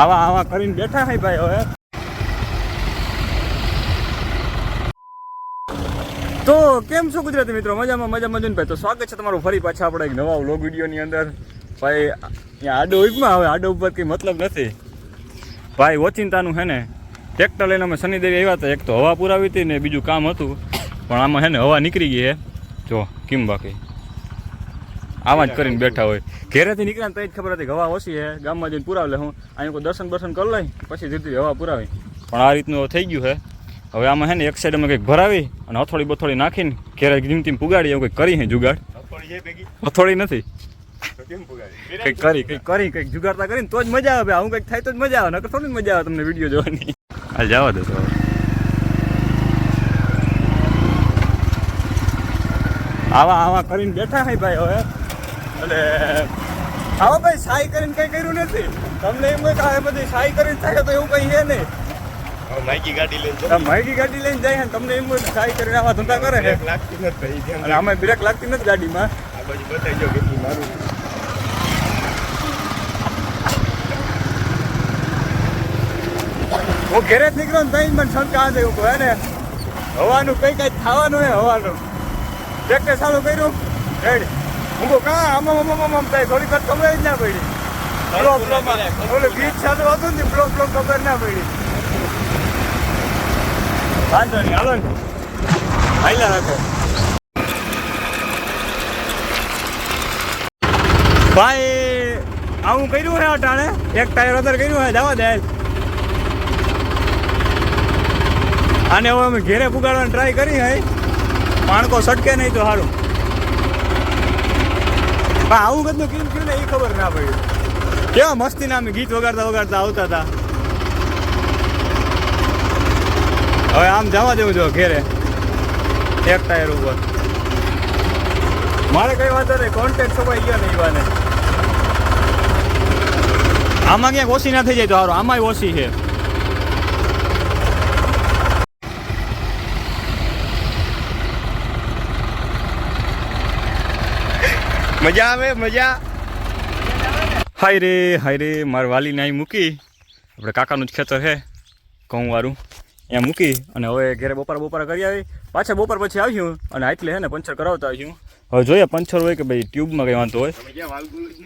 આવા આવા કરીને બેઠા હે ભાઈ હવે. તો કેમ છો ગુજરાતી મિત્રો? મજામાં મજામાં જોઈને ભાઈ તો સ્વાગત છે તમારું ફરી પાછા આપણે એક નવા વ્લોગ વિડીયોની અંદર. ભાઈ, અહીંયા આડો ઉપમાં હવે આડો ઉપર કંઈ મતલબ નથી. ભાઈ, ઓચિંતાનું હે ને ટ્રેક્ટર લઈને અમે શનિદેવી આવ્યા હતા. એક તો હવા પુરાવી હતી ને બીજું કામ હતું. પણ આમાં હે ને હવા નીકળી ગઈ હે જો, કેમ બાકી? આમાં જ કરીને બેઠા હોય. ઘેરેથી નીકળ્યા ને તો જ ખબર હતી હવા ઓછી છે. ગામમાં જઈને પુરાવે હું. અહીંયા કોઈ દર્શન બર્શન કરી લઈ પછી ધીરે ધીરે હવા પુરાવી. પણ આ રીતનું થઈ ગયું છે. હવે આમાં છે ને એક સાઈડ અમે કંઈક ભરાવી અને હથોડી બથોડી નાખીને ઘેરે જીમ તીમ પુગાડી એવું કંઈક કરી હે જુગાડ. હથોડી નથી. કંઈક કરી કંઈક કરી કંઈક જુગાડતા કરીને તો જ મજા આવે. આવું કંઈક થાય તો જ મજા આવે નકર થોડી મજા આવે તમને વીડિયો જોવાની. હાલ જવા દો તો. આવા આવા કરીને બેઠા હે ભાઈ હવે. એટલે આવો ભાઈ સાઈ કરીને કઈ કર્યું નથી. તમને એમ કે આ બધી સાઈ કરીને થાય તો એવું કઈ છે નહીં. માઇકી ગાડી લઈને જાય માહિતી ગાડી લઈને જાય ને તમને એમ કે સાઈ કરીને આવા ધંધા કરે છે. લાગતી નથી અને આમાં બ્રેક લાગતી નથી ગાડીમાં. આ બાજુ બતાવી જો કેટલી મારું. હું ઘેરે જ નીકળ્યો ને તઈ મને શંકા આજે એવું કહે ને. હવાનું કઈ કઈ થવાનું હે હવાનું. ટ્રેક્ટર ચાલુ કર્યું? રેડી હું કા આમ આમ આમ આમ થાય થોડી વાર ખબર જ ના પડી. ફ્લો ફ્લોમાં ઓલું ગીત ચાલુ હતું ને ફ્લો ફ્લો ખબર ના પડી. વાંધો નહીં હાલો ને. હાઈલા રાખો. ભાઈ આવું કર્યું હે અટાણે? એક ટાયર અંદર કર્યું હે જવા દે. આને હવે અમે ઘેરે પુગાડવાની ટ્રાય કરી હે. માણકો સટકે નહીં તો સારું. પણ આવું બધું કેમ થયું ને એ ખબર ના પડી. કેવા મસ્તીના નામે ગીત વગાડતા વગાડતા આવતા હતા. હવે આમ જવા દેવું જો ઘેરે. એક ટાયર ઉપર. મારે કઈ વાંધો નહીં કોન્ટેક્ટ સભાઈ ગયો નહીં વાને. આમાં ક્યાંક ઓછી ના થઈ જાય તો સારું આમાંય ઓછી છે. મજા આવે મજા. હાય રે હાય રે મારા વાલીને અહીં મૂકી. આપણે કાકાનું જ ખેતર છે કહું વારું અહીંયા મૂકી અને હવે ઘરે બપોર બપોર કરી આવી. પાછા બપોર પછી આવ્યું અને આટલે હે ને પંચર કરાવતા આવ્યું હવે જોઈએ પંચર હોય કે ભાઈ ટ્યુબમાં કંઈ વાંધો હોય.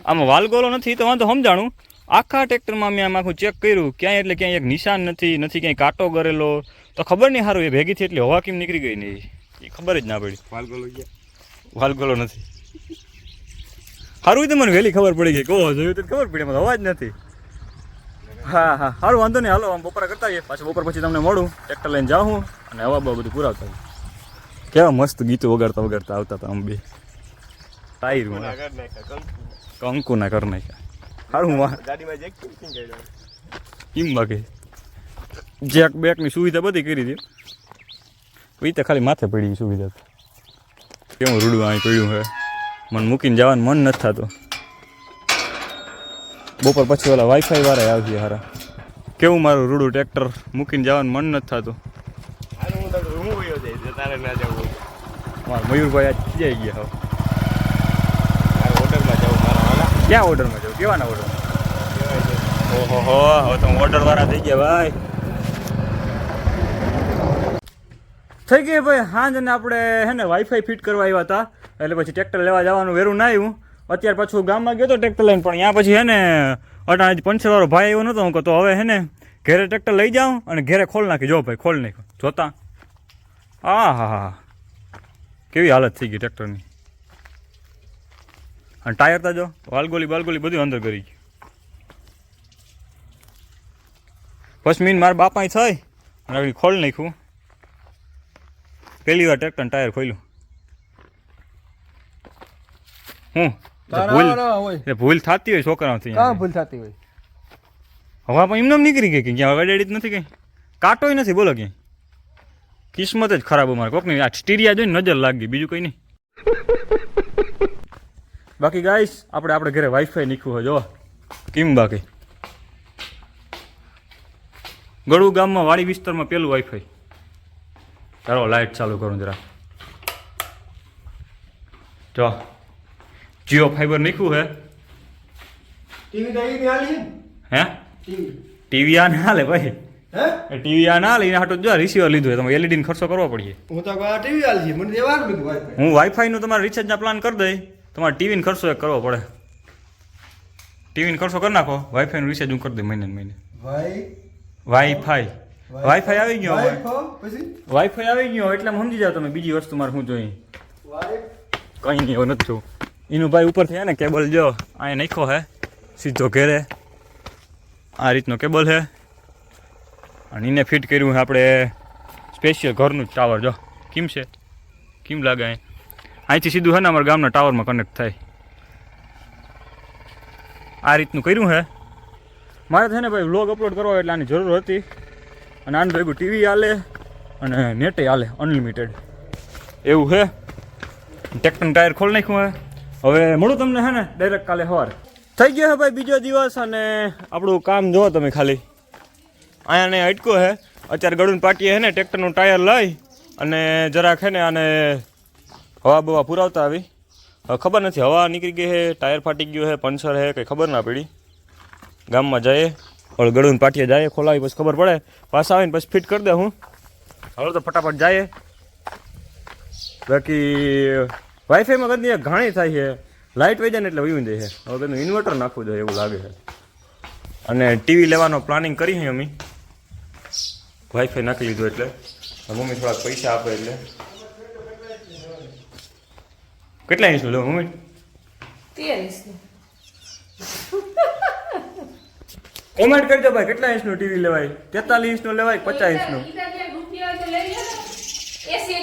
આમાં વાલગોલો નથી તો વાંધો સમજાણું. આખા ટ્રેક્ટરમાં મેં આમ આખું ચેક કર્યું. ક્યાંય એટલે ક્યાંય એક નિશાન નથી નથી ક્યાંય કાંટો કરેલો તો ખબર નહીં સારું એ ભેગી થઈ એટલે હવા કેમ નીકળી ગઈ નહીં એ? ખબર જ ના પડી. વાલગોલો વાલગોલો નથી. સારું તો મને વહેલી ખબર પડી ગઈ. કહો જોયું તો ખબર પડી મને અવાજ નથી. હા હા સારું વાંધો નહીં. હાલો આમ બપોરા કરતા આવીએ. પાછું બપોર પછી તમને મળું. ટ્રેક્ટર લઈને જાઉં હું અને હવા બવા બધું પુરાવતા. કેવા મસ્ત ગીતો વગાડતા વગાડતા આવતા હતા આમ બે. ટાયર કંકુ. ના કર નાખ્યા. સારું ગાડીમાં જેક કેમ બાકી જેક બેકની સુવિધા બધી કરી હતી. એ તો ખાલી માથે પડી સુવિધા. કેવું રૂડું અહીં પડ્યું છે મને મૂકીને જવાનું મન નથી થતું. બપોર પછી ઓલા વાઈફાઈ વાળા આવશે હારા. કેવું મારું રૂડું ટ્રેક્ટર મૂકીને જવાનું મન નથી થતું. મારા મયુરભાઈ આજ ખીજાઈ ગયા હવે હોટલમાં જવું મારા ક્યાં ઓર્ડરમાં જવું? કેવાના ઓર્ડર ઓહો હો હવે તો ઓર્ડર વાળા થઈ ગયા ભાઈ. થઈ ગઈ ભાઈ હાંજ અને આપણે હે ને વાઈફાઈ ફિટ કરવા આવ્યા હતા. એટલે પછી ટ્રેક્ટર લેવા જવાનું વેરું ના આવ્યું. અત્યારે પાછું ગામમાં ગયો તો ટ્રેક્ટર લઈને, પણ ત્યાં પછી હે ને, અટાણે પંચરવાળો ભાઈ આવ્યો નહોતો હું કહો હવે હે ને, ઘેરે ટ્રેક્ટર લઈ જાઉં અને ઘેરે ખોલ નાખી, જો ભાઈ, ખોલ નાખ્યો. જોતા? આ હા હા. કેવી હાલત થઈ ગઈ ટ્રેક્ટરની? અને ટાયર તા જો, વાલગોલી બાલગોલી બધું અંદર કરી ગયું. પછી મીન મારા બાપાય થઈ, અને ખોલ નાખ્યું. પહેલી વાર ટ્રેક્ટર ટાયર ખોલ્યું. હું? ભૂલ હોય. ભૂલ થતી હોય છોકરાઓથી કાં ભૂલ થતી હોય? હવા પણ એમને નીકળી ગઈ કે ક્યાં વડેડી જ નથી કઈ? કાંટો નથી બોલો ક્યાં કિસ્મત જ ખરાબ અમારે. કોકની આ સ્ટીરિયા જોઈને નજર લાગી બીજું કંઈ નહીં. બાકી ગાઈસ આપણે આપણે ઘરે વાઈફાઈ નીકળવું હોય જો કેમ બાકી? ગળું ગામમાં વાડી વિસ્તારમાં પેલું વાઈફાઈ ચાલો લાઇટ ચાલુ કરું જરા. જો. જીઓ ફાઈબર નીકળવું હે? ટીવી તો બી હાલી ને હે? ટીવી. આ ના હાલે ભાઈ. હે? ટીવી આ ના હાલે એના હાટું જો રિસીવર લીધું હોય તમે એલઈડી ખર્ચો કરવો પડીએ હું તો આ ટીવી છે મને દેવાનું બધું વાઈફાઈ હું વાઈફાઈનું તમારા રિચાર્જના પ્લાન કરી દઈ તમારે ટીવીનો ખર્ચો એક કરવો પડે. ટીવીનો ખર્ચો કરી નાખો વાઈફાઈનું રિચાર્જ હું કરી દઉં મહિને ને મહિને. ભાઈ વાઈફાઈ વાઈફાઈ આવી ગયો વાઈફાઈ આવી ગયો એટલે સમજી જાવ તમે બીજી વસ્તુ મારે શું જોઈએ કંઈ નહીં એવું નથી એનું ભાઈ ઉપર થયા ને કેબલ, જો અહીંયા નાખ્યો હે, સીધો ઘેરે. આ રીતનો કેબલ છે અને એને ફિટ કર્યું છે આપણે સ્પેશિયલ ઘરનું જ ટાવર, જો. કેમ છે? કેમ લાગે અહીં? અહીંથી સીધું છે ને અમારા ગામના ટાવરમાં કનેક્ટ થાય. આ રીતનું કર્યું છે મારે છે ને ભાઈ વ્લોગ અપલોડ કરવો એટલે આની જરૂર હતી. અને આનું ભેગું ટીવી હાલે અને નેટે હાલે અનલિમિટેડ એવું છે ટ્રેક્ટરનું ટાયર ખોલી નાખ્યું હે. હવે મળું તમને હે ને ડાયરેક્ટ કાલે સવારે. થઈ ગયો હે ભાઈ બીજો દિવસ અને આપણું કામ જુઓ તમે ખાલી. અહીંયા ને અટકો છે અત્યારે ગળું પાટીએ છે ને, ટ્રેક્ટરનું ટાયર લઈ અને જરાક હે ને આને હવા બવા પુરાવતા આવી. ખબર નથી, હવા નીકળી ગઈ હે ટાયર ફાટી ગયું છે પંચર હે, કંઈ ખબર ના પડી. ગામમાં જઈએ હવે ગળું પાટીએ જાય ખોલાવી પછી ખબર પડે. પાછા આવીને પછી ફિટ કરી દે હું. હવે તો ફટાફટ જાય બાકી વાઈફાઈમાં કદી ઘણી થાય છે. લાઇટ વહી જાય ને એટલે વયું જાય છે. હવે કદું ઇન્વર્ટર નાખવું જોઈએ એવું લાગે છે. અને ટીવી લેવાનો પ્લાનિંગ કરી છે અમે. વાઈફાઈ નાખી લીધું એટલે. મમ્મી થોડાક પૈસા આપે એટલે. કેટલા ઇંચનું લેવું મમ્મી? કોમેન્ટ કરજો ભાઈ કેટલા ઇંચનું ટીવી લેવાય? તેતાલીસ ઇંચનું લેવાય પચાસ ઇંચનું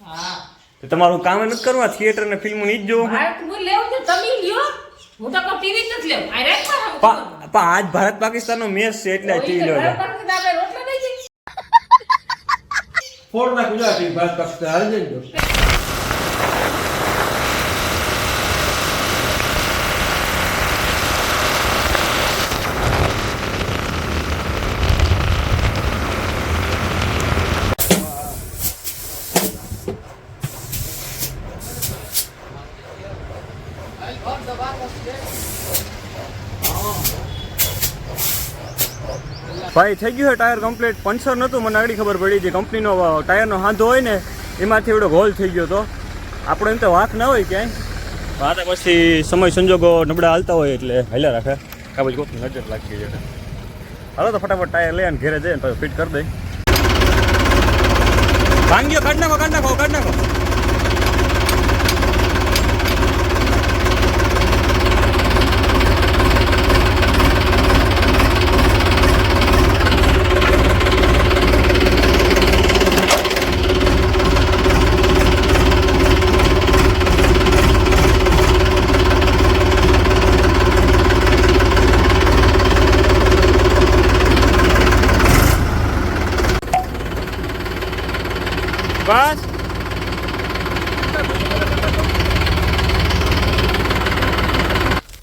લા તો તમારું કામ નથી કરવા? થિયેટર ને ફિલ્મની જ જોવું મારે તો બોલ લેવું છે? એટલે લ્યો. હું તો કોઈ ટીવી પાકિસ્તાન લેવું. આ રાખમાં પા પા આજ ભારત પાકિસ્તાનનો મેચ છે એટલે ટીવી લેવા જાય રોટલા દઈ જઈ ફોર ના ગુજરાતી ભાત પક્ષ હારી જજો ભાઈ થઈ ગયું છે ટાયર કમ્પ્લીટ પંચર નહોતું મને આગળ ખબર પડી જે કંપનીનો ટાયરનો હાંધો હોય ને એમાંથી એવડો હોલ થઈ ગયો હતો આપણો એમ તો વાંક ના હોય ક્યાંય. વાત પછી સમય સંજોગો નબળા હાલતા હોય એટલે હાલ્યા રાખે. કાબજ કોક નજર લાગી છે હાલો તો ફટાફટ ટાયર લઈ અને ઘેરે જઈને પછી ફિટ કરી દઈ. ભાંગ્યો કાઢ નાખો કાઢ નાખો કાઢ નાખો બસ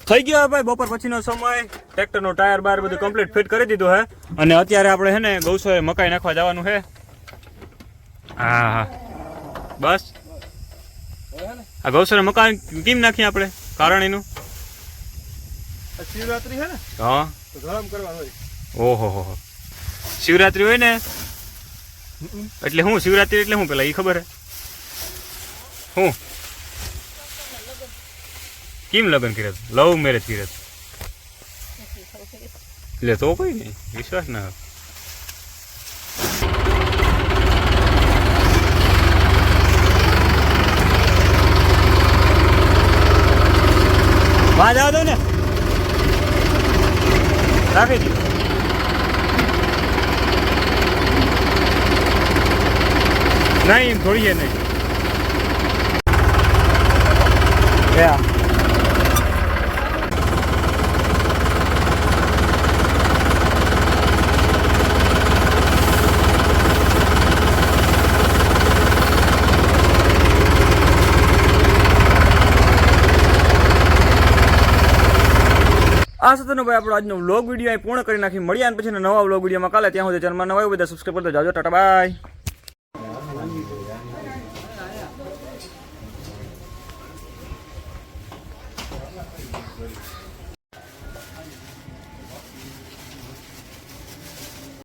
થઈ ગયો ભાઈ બપોર પછીનો સમય. ટ્રેક્ટરનો ટાયર બાર બધું કમ્પ્લીટ ફિટ કરી દીધું હે. અને અત્યારે આપણે હે ને ગૌસોએ મકાઈ નાખવા જવાનું છે હા. હા બસ. આ ગૌસોને મકાન કેમ નાખીએ આપણે? કારણ એનું? શિવરાત્રી છે ને? હા. તો ગરમ કરવાનું હોય. ઓહો હો હો. શિવરાત્રી હોય ને? એટલે હું શિવરાત્રી એટલે હું પેલા એ ખબર હે? શું કેમ લગ્ન કર્યા હતા? લવ મેરેજ કર્યા હતા? એટલે તો કોઈ નહીં. વિશ્વાસ ના જવા દો ને. રાખી દીધું નહીં થોડી છે નહીં. આ સાથેનો ભાઈ આપણો આજનો વ્લોગ વીડિયો અહીં પૂર્ણ કરી નાખી. મળ્યા અને પછી નવા વ્લોગ વિડીયોમાં કાલે. ત્યાં સુધી ચેનલમાં નવા બધા સબસ્ક્રાઈબ કરતા જાજો. Tata, bye.